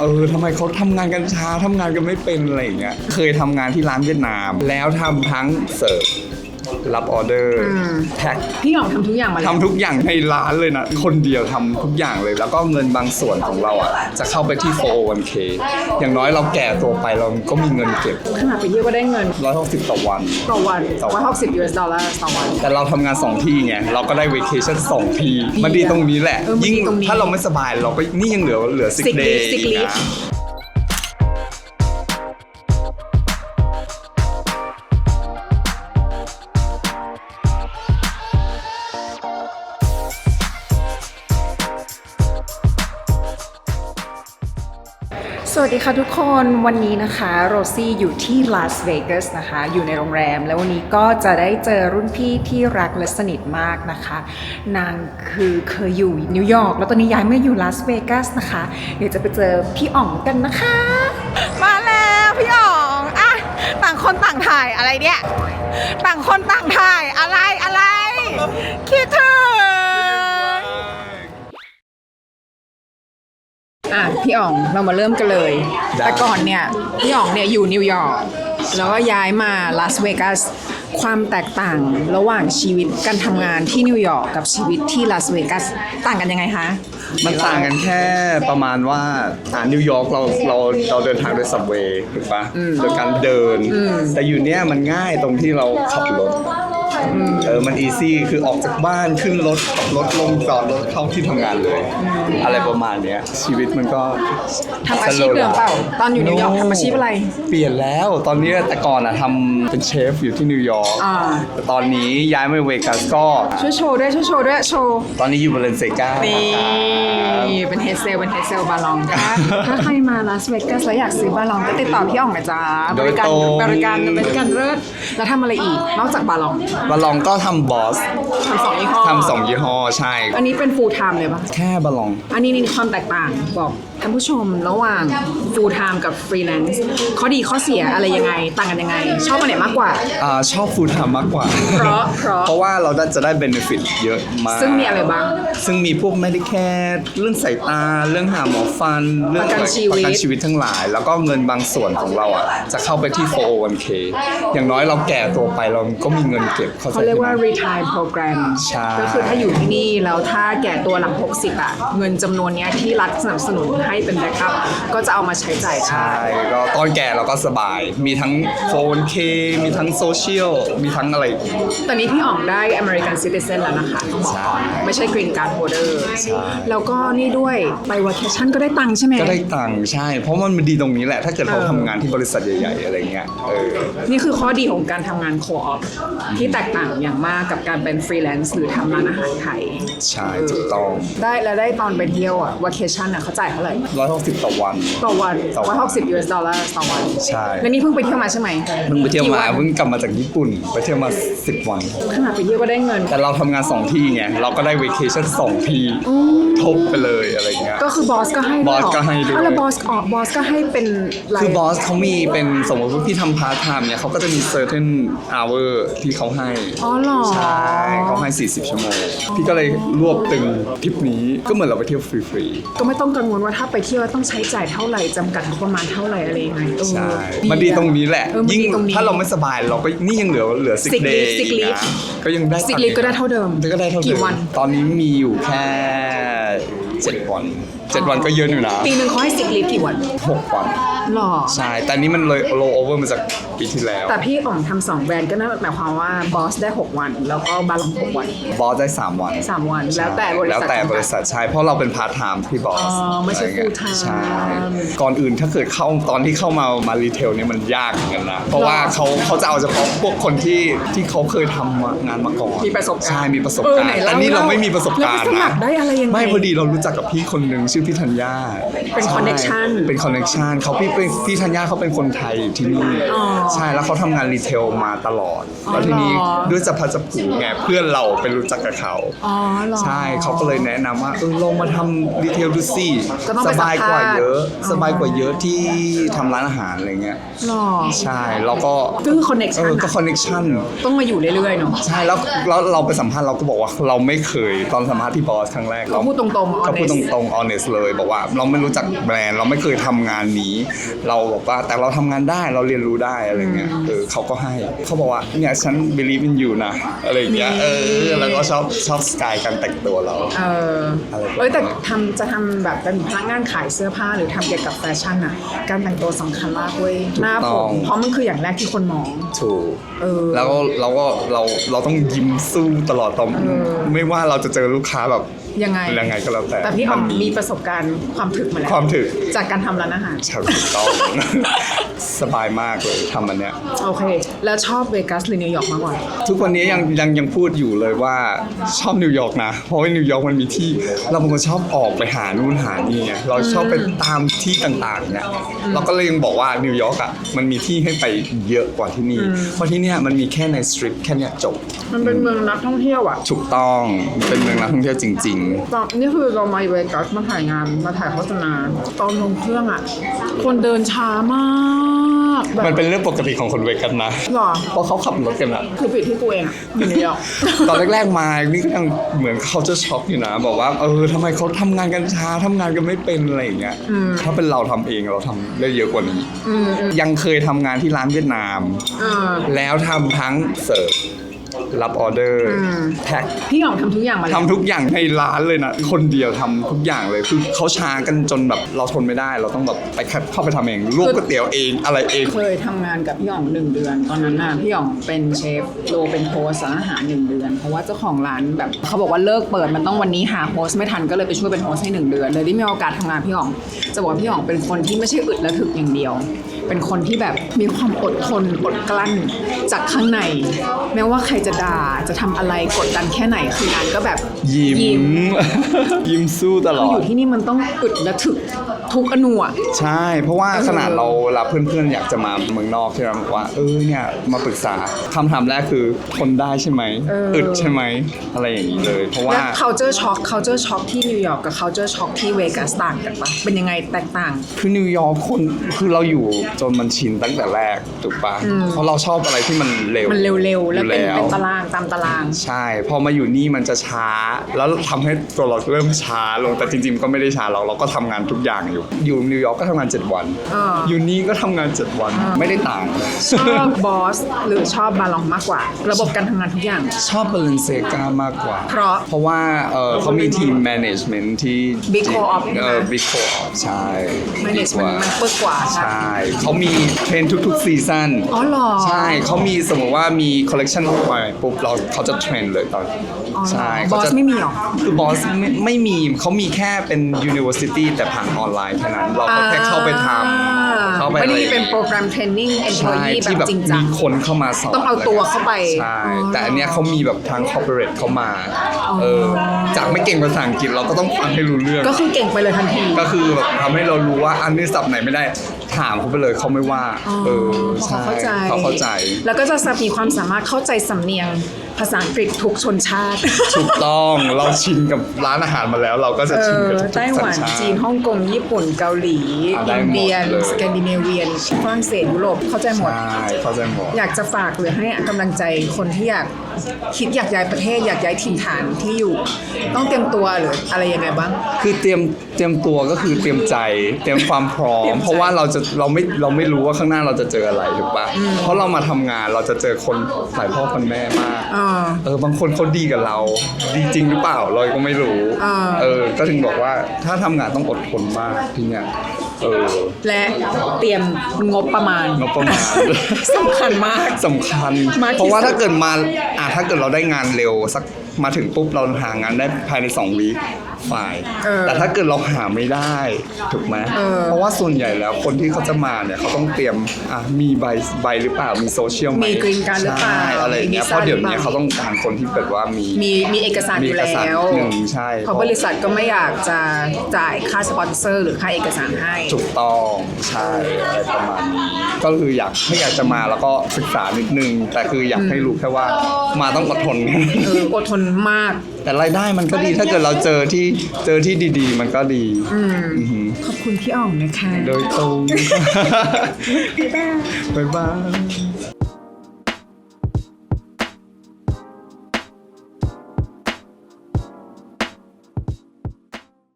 เออทำไมเขาทำงานกันช้าทำงานกันไม่เป็นอะไรอย่างเงี้ยเคยทำงานที่ร้านเวียดนาม แล้วทำทั้งเสิร์ฟ รับออเดอร์แพ็คพี่อ๋องทำทุกอย่างมาแล้ว ทำทุกอย่างในร้านเลยนะ คนเดียวทำทุกอย่างเลย แล้วก็เงินบางส่วนของเราอะ จะเข้าไปที่ 401k อย่างน้อยเราแก่ตัวไปเราก็มีเงินเก็บ ขนาดไปเที่ยวก็ได้เงิน160 ต่อวัน ต่อวันต่อวัน 160 US ดอลลาร์ต่อวัน แต่เราทำงาน 2 ที่ไง เราก็ได้ vacation 2ที มันดีตรงนี้แหละ เออมันดียิ่งตรงนี้ ถ้าเราไม่สบายเราก็นี่ยังเหลือเหลือ sick sick day leave sick อีก leave นะ วัสดีค่ะทุกคนวันนี้นะคะโรซี่อยู่ที่ลาสเวกัสนะคะ อยู่ในโรงแรม แล้ววันนี้ก็จะได้เจอรุ่นพี่ที่รักและสนิทมากนะคะ นางคือเคยอยู่นิวยอร์กแล้วตอนนี้ย้ายมาอยู่ลาสเวกัสนะคะ เดี๋ยวจะไปเจอพี่อ๋องกันนะคะ มาแล้วพี่อ๋องอะต่างคนต่างถ่ายอะไรเนี่ย ต่างคนต่างถ่ายอะไรอะไรคิดถึง อะพี่อ๋องเรามาเริ่มกันเลย ได้ แต่ก่อนเนี่ยพี่อ๋องเนี่ยอยู่นิวยอร์กแล้วก็ย้ายมาลาสเวกัสความแตกต่างระหว่างชีวิตการทำงานที่นิวยอร์กกับชีวิตที่ลาสเวกัสต่างกันยังไงคะ มันต่างกันแค่ประมาณว่าอ่านิวยอร์กเราเราเราเดินทางด้วยสับเวย์ถูกปะโดยการเดิน แต่อยู่เนี้ยมันง่ายตรงที่เราขับรถ เออมันอีซี่คือออกจากบ้านขึ้นรถขับรถลงจอดรถเข้าที่ทำงานเลย อะไรประมาณเนี้ยชีวิตมันก็ทำอาชีพเดิมเปล่า ตอนอยู่นิวยอร์กทำอาชีพอะไร เปลี่ยนแล้วตอนนี้แต่ก่อนอะทำเป็นเชฟอยู่ที่นิวยอร์กอ่า แต่ตอนนี้ย้ายมาเวกัสก็ ช่วยโชว์ด้วยช่วยโชว์ด้วยโชว์ ตอนนี้อยู่บาเลนเซกานี่ เป็นเฮดเซลเป็นเฮดเซลบาลองถ้าถ้าใครมาลาสเวกัสแล้วอยากซื้อบาลองก็ติดต่อพี่อ๋องนะจ๊ะบริการบริการบริการเลิศแล้วทำอะไรอีกนอกจากบาลองบาลองก็ทำบอสทำสองยี่ห้อทำสองยี่ห้อใช่ อันนี้เป็น full time เลยปะแค่บาลอง อันนี้นี่ความแตกต่างบอก ท่านผู้ชมระหว่าง full time กับ freelance ข้อดีข้อเสียอะไรยังไง ต่างกันยังไง ชอบอันไหนมากกว่า อ่าชอบฟูลไทม์มากกว่า เพราะเพราะ เพราะว่าเราจะได้เบนฟิตเยอะมากซึ่งมีอะไรบ้างซึ่งมีพวก Medicare เรื่องสายตา เรื่องหาหมอฟัน เรื่องประกันชีวิต ประกันชีวิตทั้งหลาย แล้วก็เงินบางส่วนของเราอะจะเข้าไปที่ 401k อย่างน้อยเราแก่ตัวไปเราก็มีเงินเก็บเข้าใจเขาเรียกว่าไหม retire program ใช่ ก็คือถ้าอยู่ที่นี่แล้วถ้าแก่ตัวหลัง 60 อะ เงินจำนวนเนี้ยที่รัฐสนับสนุนให้เป็นแบ็กอัพก็จะเอามาใช้จ่ายได้ ใช่ก็ตอนแก่เราก็สบาย มีทั้ง 401k มีทั้งโซเชียล มีทั้งอะไร ตอนนี้พี่อ๋องได้ American Citizen แล้วนะคะต้องบอกก่อนใช่ไม่ใช่ Green Card Holder ใช่แล้วก็นี่ด้วยไป vacation ก็ได้ตังค์ใช่ไหม ก็ได้ตังค์ใช่ เพราะมันดีตรงนี้แหละ ถ้าเกิดเราเออ ทำงานที่บริษัทใหญ่ๆ อะไรเงี้ย เออ นี่คือข้อดีของการทำงานโคออฟที่แตกต่างอย่างมากกับการเป็นฟรีแลนซ์หรือทำร้านอาหารไทย ใช่ถูกต้อง ได้แล้วได้ตอนไปเที่ยวอะ vacation อะเขาจ่ายเท่าไหร่160ต่อวัน ต่อวันต่อวัน 160 US ดอลลาร์ต่อวันใช่ แล้วนี่เพิ่งไปเที่ยวมาใช่ไหมเพิ่งไปเที่ยวกี่มาวันเพิ่งกลับมาจากญี่ปุ่น ไปเที่ยวมา10วัน ขนาดไปเที่ยวก็ได้เงิน แต่เราทำงาน2ที่ไงเราก็ได้ vacation 2ทีทบไปเลยอะไรเงี้ย ก็คือบอสก็ให้ด้วยบอสก็ให้ด้วย อ้าวแล้วบอสออกบอสก็ให้เป็นรายคือบอสเขามีเป็นสมมติว่าพี่ทำพาร์ทไทม์เนี่ยเขาก็จะมี certain hour ที่เขาให้ อ๋อเหรอ ใช่เขาให้ 40 ชั่วโมง พี่ก็เลยรวบตึงทริปนี้ก็เหมือนเราไปเที่ยวฟรีก็ไม่ต้องกังวลว่าถ้าไปเที่ยวต้องใช้จ่ายเท่าไหร่จำกัดงบประมาณเท่าไหร่อะไรยังไงเออๆใช่มันดีตรงนี้แหละ เออมันยิ่งดีตรงนี้ถ้าเราไม่สบายเราก็นี่ยังเหลือเหลือ sick sick day leave sick อีก leave นะก็ยังได้ sick leave ก็ได้เท่าเดิมก็ได้เท่าเดิมกี่วัน ตอนนี้มีอยู่แค่เจ็ดวันเจ็ดวันก็เยอะอยู่นะปีหนึ่งเขาให้สิกลีฟกี่วันหกวัน หรอ ใช่ แต่อันนี้มันเลย low over มาจากปีที่แล้ว แต่พี่อ๋องทำสองแบรนด์ก็นั่นหมายความว่าบอสได้ 6 วัน แล้วก็บาลอง6วัน บอสได้ 3 วัน3วันแล้วแต่บริษัทแล้วแต่บริษัทใช่เพราะเราเป็นพาร์ทไทม์ที่บอสอ๋อไม่ใช่อะรเงี้ย full time ใช่ ก่อนอื่นถ้าเกิดเข้าตอนที่เข้ามามารีเทลเนี่ยมันยากเหมือนกันนะเพราะว่าเขาเขาจะเอาเฉพาะพวกคนที่ที่เขาเคยทำงานมาก่อนมีประสบการณ์ใช่มีประสบเออการไหนณ์เล่าแต่นี่เราเล่าไม่มีประสบการณ์แล้วไปสมันะครได้อะไรยังไง ไม่พอดีเรารู้จักกับพี่คนหนึ่งชื่อพี่ธัญญาเป็นใช่ connection เป็นคอนเน t ชันเขาพี่ไปเป็นพี่ธัญญาเขาเป็นคนไทยอยู่ที่นี่อ๋อใช่แล้วเขาทำงานรีเทลมาตลอดอ๋อแล้วทีนี้เหรอ ด้วยจะพัดจะผูไงเพื่อนเราไปรู้จักกับเขา อ๋อเหรอ ใช่เขาก็เลยแนะนำว่าเออลองมาทำรีเทลดูสิก็ต้องสไปบายกว่าสัมภาษณ์เยอะอ๋อสบายกว่าเยอะที่ทำร้านอาหารอะไรเงี้ยหรอใช่แล้วก็ก็คือคอนเน็กเอชันอก็คอนเน t ชันต้องมาอยู่เรื่อยๆเนาะ ใช่แล้วแล้วเราไปสัมภาษณ์เราก็บอกว่าเราไม่เคยตอนสัมภาษณ์ที่บอสครั้งแรกเขาพูดตรงๆเขาพูดต honest รงๆ honest เลย บอกว่าเราไม่รู้จักแบรนด์เราไม่เคยทำงานนี้เราบอกว่าแต่เราทำงานได้เราเรียนรู้ได้อะไรเงี้ยเออเขาก็ให้เขาบอกว่าเนี่ยฉัน believe in you นะอะไรอย่างเงี้ยเออแล้วก็ชอบชอบสไตล์การแต่งตัวเราเอออะไรประมาณเอ้ยแต่ทำจะทำแบบเป็นพนักงานขายเสื้อผ้าหรือทำเกี่ยวกับแฟชั่นอะการแต่งตัวสำคัญมากเว้ยหน้าผมเพราะมันคืออย่างแรกที่คนมองถูกเออแล้วก็เราก็เราเราต้องยิ้มสู้ตลอดตอนเออไม่ว่าเราจะเจอลูกค้าแบบ ยังไง ยังไงก็แล้วแต่แต่พี่อ๋อมนดีมีประสบการณ์ความถึกมาแล้วความถึกจากการทำร้านอาหารใช่ถูกต้อง สบายมากเลยทำอันเนี้ย โอเค แล้วชอบเวกัสหรือนิวยอร์กมากกว่า ทุกวันนี้ยังยังยังพูดอยู่เลยว่าชอบนิวยอร์กนะ เพราะว่านิวยอร์กมันมีที่ เราเป็นคนชอบออกไปหานู่นหานี่ไงเราชอบไปตามที่ต่างๆเนี่ยเราก็เลยยังบอกว่านิวยอร์กอะมันมีที่ให้ไปเยอะกว่าที่นี่เพราะที่เนี่ยมันมีแค่ในสตรีทแค่เนี้ยจบ มันเป็นเมืองนักท่องเที่ยวอะถูกต้องเป็นเมืองนักท่องเที่ยวจริงตอนนี่คือเรามาเวกัสมาถ่ายงานมาถ่ายโฆษณาตอนลงเครื่องอะคนเดินช้ามากแบๆบมันเป็นเรื่องปกติของคนเวกันนะหรอเพราะเขาขับรถกันอะคือผิดที่กูเองอะอยู่นิวยอร์กตอนแรกๆมานี่ก็ยังเหมือนเขาจะช็อกอยู่นะบอกว่าเออทำไมเขาทำงานกันช้าทำงานกันไม่เป็นอะไรอย่างเงี้ยถ้าเป็นเราทำเองเราทำได้เยอะกว่านี้ยังเคยทำงานที่ร้านเวียดนามเออแล้วทำทั้งเสิร์ฟ รับออเดอร์แพ็คพี่หยองทำทุกอย่างมาแล้วทำทุกอย่างในร้านเลยนะ คนเดียวทำทุกอย่างเลยคือเขาช้ากันจนแบบเราทนไม่ได้ เราต้องแบบไปเข้าไปทำเองลวกก๋วยเตี๋ยวเองอะไรเองเคยทำงานกับพี่หยองหนึ่งเดือน ตอนนั้นน่ะพี่หยองเป็นเชฟโลเป็นโฮสต์ร้านอาหารหนึ่งเดือน เพราะว่าเจ้าของร้านแบบเขาบอกว่าเลิกเปิดมันต้องวันนี้หาโฮสต์ไม่ทันก็เลยไปช่วยเป็นโฮสต์ให้หนึ่งเดือนเลยได้มีโอกาสทำงานพี่หยอง จะบอกว่าพี่หยองเป็นคนที่ไม่ใช่อึดและถึกอย่างเดียว เป็นคนที่แบบมีความอดทนอดกลั้นจากข้างใน แม้ว่าใครจะด่าจะทำอะไรกดดันแค่ไหนคืองานก็แบบยิ้ม ยิ้มสู้ตลคือออดยู่ที่นี่มันต้องอึดและถึก ทุกอนูอะใช่ เพราะว่าเออขนาดเรารับเพื่อนๆ อยากจะมาเมืองนอกใช่ไหมบอกว่า เออเนี่ยมาปรึกษาคำถามแรกคือทนได้ใช่ไหมอึดใช่ไหมอะไรอย่างนี้เลย เพราะว่าและ culture shock culture shock ที่นิวยอร์กกับ culture shock ที่เวกัสต่างกันปะเป็นยังไงแตกต่าง คือนิวยอร์กคนคือเราอยู่จนมันชินตั้งแต่แรกถูกปะเพราะเราชอบอะไรที่มันเร็วมันเร็วๆ แล้วเป็นอยู่เป็นตารางตามตาราง ใช่ พอมาอยู่นี่มันจะช้า แล้วทำให้ตัวเราเริ่มช้าลงแต่จริง ๆ ก็ไม่ได้ช้าเราเราก็ทำงานทุกอย่างอยู่อยู่นิวยอร์กก็ทำงาน 7 วัน อ่า อยู่นี่ก็ทำงาน 7 วัน ไม่ได้ต่าง ชอบบอสหรือชอบบาลองมากกว่า ระบบการทำงานทุกอย่าง ชอบ b a l e n c e g a มากกว่า เพราะเพราะว่าเอ่อเขามีทีม management ที่ Big Co-op เออ Big Co-op ใช่ management มันปึกกว่าใช่ ใช่เขามีเทรนทุกๆซีซั่นอ๋อเหรอ ใช่เขามีสมมติว่ามีคอลเล t ชันออกไปปุ๊บเราเขาจะเทรนเลยตอนอ๋อเหรอใช่บเขาอสจะ ไม่มีหรอ คือบอสไม่ไม่มีเขามีแค่เป็น university แต่ผ่านออนไลน์แค่นั้นเราก็แค่เข้าไปทำ เข้าไปไม่ได้มีอะรเป็นโปรแกรมเทรนนิ่งใช่ employee แบที่บแบบจริงจัมีง คนเข้ามาสอนต้องเอาตัวเข้าไปใช่อ๋อแต่อันเนี้ยเขามีแบบทาง corporate เข้ามาเออจากไม่เก่งภาษาอังกฤษเราก็ต้องฟังให้รู้เรื่อง ก็คือเก่งไปเลยทันที ก็คือแบบทำให้เรารู้ว่าอันนี้สับไหนไม่ได้ถามเขาไปเลยเขาไม่ว่าเออเพราะใช่เขาเข้าใจ เขาเข้าใจ แล้วก็จะมีความสามารถเข้าใจสำเนียงภาษาอังกฤษทุกชนชาติ ถูกต้องเราชินกับร้านอาหารมาแล้ว เราก็จะเอชินอกับทุกไต้หวันสัญชาติ จีนฮ่องกงญี่ปุ่นเกาหลี อะได้อินหมดเดียเลยสแกนดิเนเวียนฝรั่งเศสยุโรปเข้าใจหมด ใช่เข้าใจหมด อยากจะฝากหรือให้กำลังใจคนที่อยากคิดอยากย้ายประเทศอยากย้ายถิ่นฐานที่อยู่ ต้องเตรียมตัวหรืออะไรยังไงบ้าง คือเตรียมเตรียมตัวก็คือเตรียมใจ เตรียมความพร้อเตรีม ยมใจ เพราะว่าเราจะเราไม่เราไม่รู้ว่าข้างหน้าเราจะเจออะไรถูกปะเพราะเรามาทำงานเราจะเจอคนหลายพ่อคนแม่มาก อ่า เออบางคนเขาดีกับเรา ดีจริงหรือเปล่าเราก็ไม่รู้ อ่า เออ ก็ถึงบอกว่าถ้าทำงานต้องอดทนมากที่เนี่ย เออ และเตรียมงบประมาณงบประมาณ สำคัญมาก สำคัญ มากที่สุดเพราะว่าถ้าเกิดมาอะถ้าเกิดเราได้งานเร็วสัก มาถึงปุ๊บเราหางานได้ภายใน2วีคฝ่าย เออแต่ถ้าเกิดเราหาไม่ได้ถูกไหมเออ เพราะว่าส่วนใหญ่แล้วคนที่เขาจะมาเนี่ยเขาต้องเตรียมอะมีใบใบหรือเปล่ามีโซเชียลไหมมี green card หรือเปล่าใช่อะไรอย่างเงี้ยมีเพราะเดี๋ยวหรือเปนี้ล่าเขาต้องการคนที่แบบว่ามีมีมีเอกสารมีอยู่เอกสารแล้วหนึ่งใช่เพราะบริษัทก็ไม่อยากจะจ่ายค่าสปอนเซอร์ หรือค่าเอกสารให้ ถูกต้องใช่อะไรประมาณนี้ก็คืออยากถ้าอยากจะมาแล้วก็ศึกษานิดนึงแต่คืออยากให้รู้แค่ว่ามาต้องอดทน เอออดทนมาก แต่รายได้มันก็ดีถ้าเกิดเราเจอที่เจอที่ดีๆ มันก็ดีอืมอือหือขอบคุณพี่อ่องนะคะ โดยตรง บ๊ายบาย